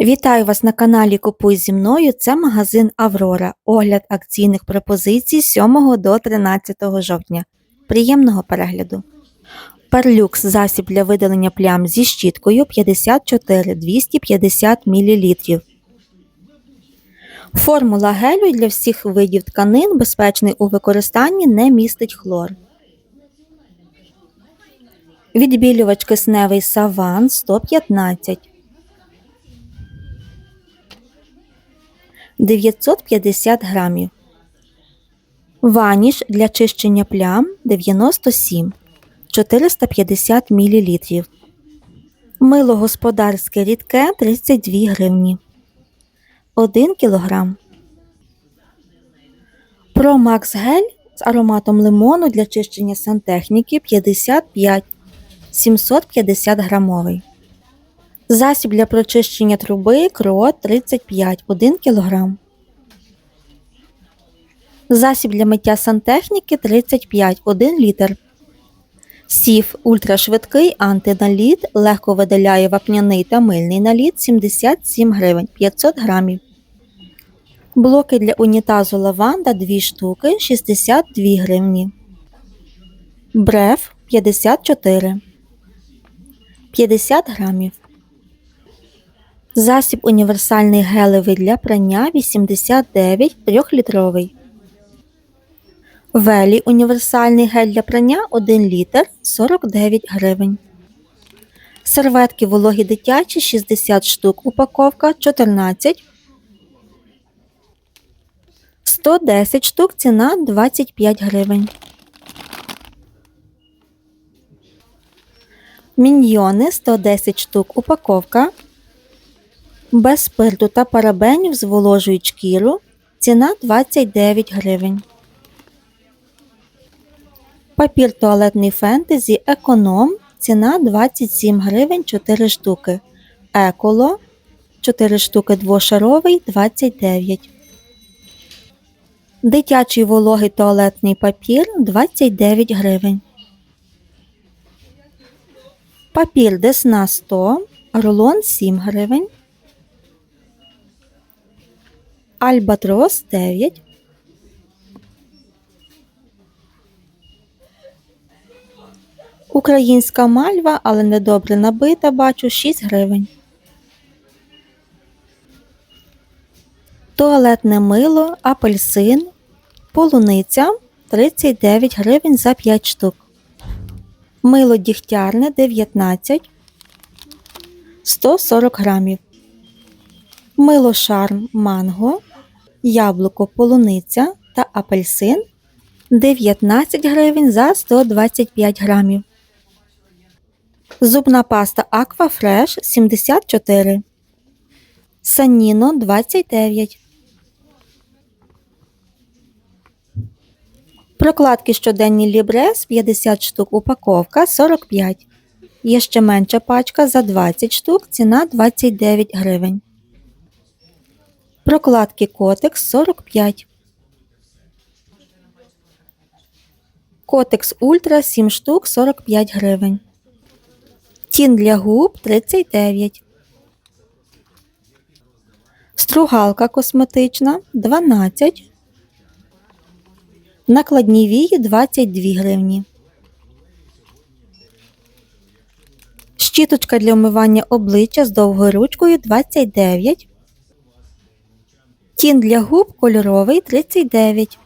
Вітаю вас на каналі Купуй зі мною. Це магазин Аврора. Огляд акційних пропозицій з 7 до 13 жовтня. Приємного перегляду. Перлюкс засіб для видалення плям зі щіткою 54 250 мл. Формула гелю для всіх видів тканин, безпечний у використанні, не містить хлор. Відбілювач кисневий саван 115 950 грамів. Ваніш для чищення плям 97 450 мл. Мило господарське рідке 32 гривні. 1 кг. Про Макс Гель з ароматом лимону для чищення сантехніки 55 750 грамовий. Засіб для прочищення труби крот 35 1 кг. Засіб для миття сантехніки 35 1 літр. Сіф ультрашвидкий антиналіт легко видаляє вапняний та мильний наліт 77 гривень 500 грамів. Блоки для унітазу лаванда 2 штуки 62 гривні. Бреф 54 50 грамів. Засіб універсальний гелевий для прання 89 3-літровий. Велі універсальний гель для прання 1 літр 49 гривень. Серветки вологі дитячі 60 штук упаковка 14. 110 штук ціна 25 гривень. Міньйони 110 штук упаковка. Без спирту та парабенів зволожують шкіру. Ціна 29 гривень. Папір туалетний фентезі економ. Ціна 27 гривень 4 штуки. Еколо 4 штуки двошаровий 29. Дитячий вологий туалетний папір 29 гривень. Папір Десна 100, рулон 7 гривень. Альбатрос 9. Українська мальва, але недобре набита, бачу 6 гривень. Туалетне мило, апельсин, полуниця 39 гривень за 5 штук. Мило дігтярне 19 140 грамів. Мило шарм манго, яблуко полуниця та апельсин 19 гривень за 125 грамів. Зубна паста Aquafresh 74. Саніно 29. Прокладки щоденні Лібрес 50 штук упаковка 45. Є ще менша пачка за 20 штук, ціна 29 гривень. Прокладки Котекс 45. Котекс Ультра 7 штук 45 гривень. Тін для губ 39. Стругалка косметична 12. Накладні вії 22 гривні. Щіточка для вмивання обличчя з довгою ручкою 29. Тін для губ кольоровий 39.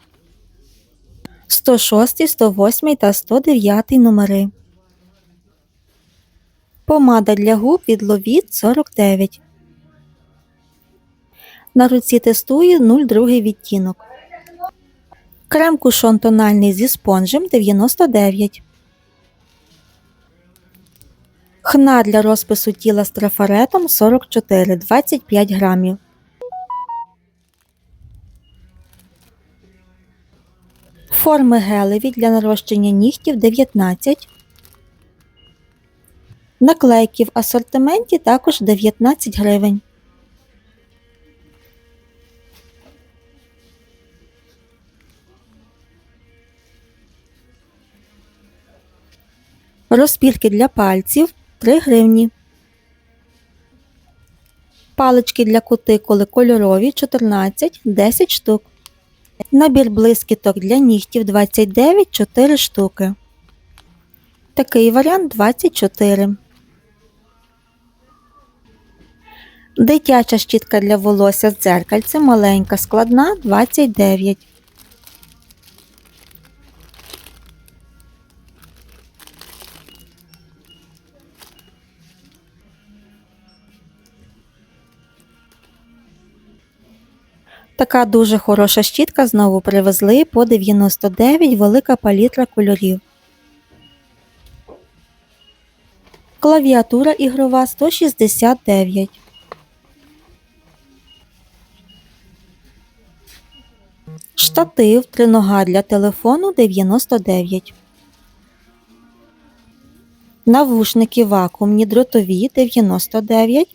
106, 108 та 109 номери. Помада для губ від Ловіт 49. На руці тестую 02 відтінок. Крем кушон тональний зі спонжем 99. Хна для розпису тіла з трафаретом 44 25 грамів. Форми гелеві для нарощення нігтів 19. Наклейки в асортименті також 19 гривень. Розпілки для пальців 3 гривні. Палички для кутикули кольорові 14, 10 штук. Набір блискіток для нігтів 29, 4 штуки. Такий варіант 24. Дитяча щітка для волосся з дзеркальцем маленька, складна 29. Така дуже хороша щітка знову привезли по 99 велика палітра кольорів. Клавіатура ігрова 169. Штатив тринога для телефону 99. Навушники вакуумні дротові 99.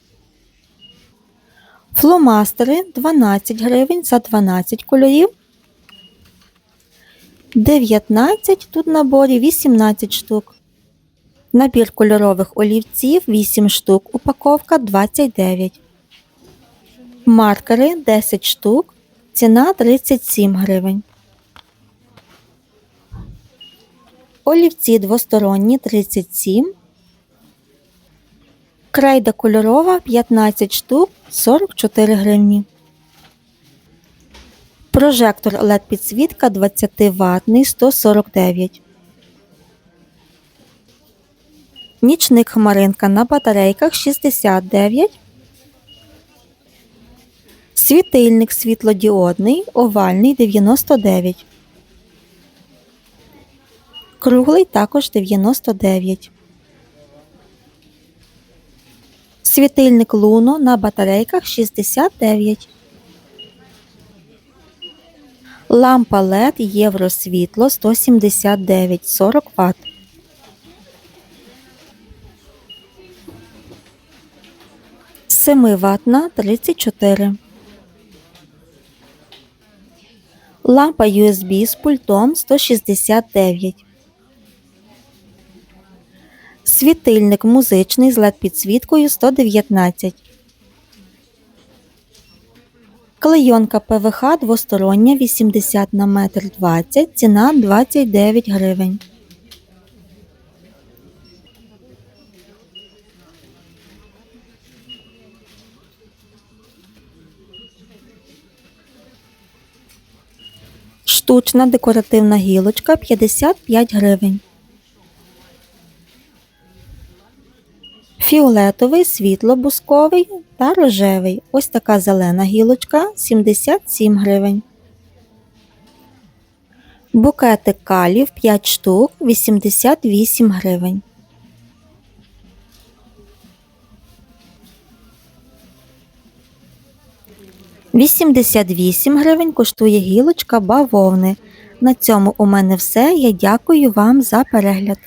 Фломастери 12 гривень за 12 кольорів. 19 тут в наборі 18 штук. Набір кольорових олівців 8 штук. Упаковка 29. Маркери 10 штук. Ціна 37 гривень. Олівці двосторонні 37. Крейда кольорова 15 штук 44 гривні. Прожектор LED підсвітка 20 ватний 149. Нічник хмаринка на батарейках 69. Світильник світлодіодний овальний 99. Круглий також 99. Світильник Луно на батарейках 69. Лампа LED Євросвітло 179 40 Вт. Семиватна 34. Лампа USB з пультом 169. Світильник музичний з LED-підсвіткою 119. Клейонка ПВХ двостороння 80 на метр 20, ціна 29 гривень. Штучна декоративна гілочка 55 гривень. Фіолетовий, світло-бусковий та рожевий. Ось така зелена гілочка 77 гривень. Букетик калів 5 штук 88 гривень. Вісімдесят вісім гривень коштує гілочка бавовни. На цьому у мене все. Я дякую вам за перегляд.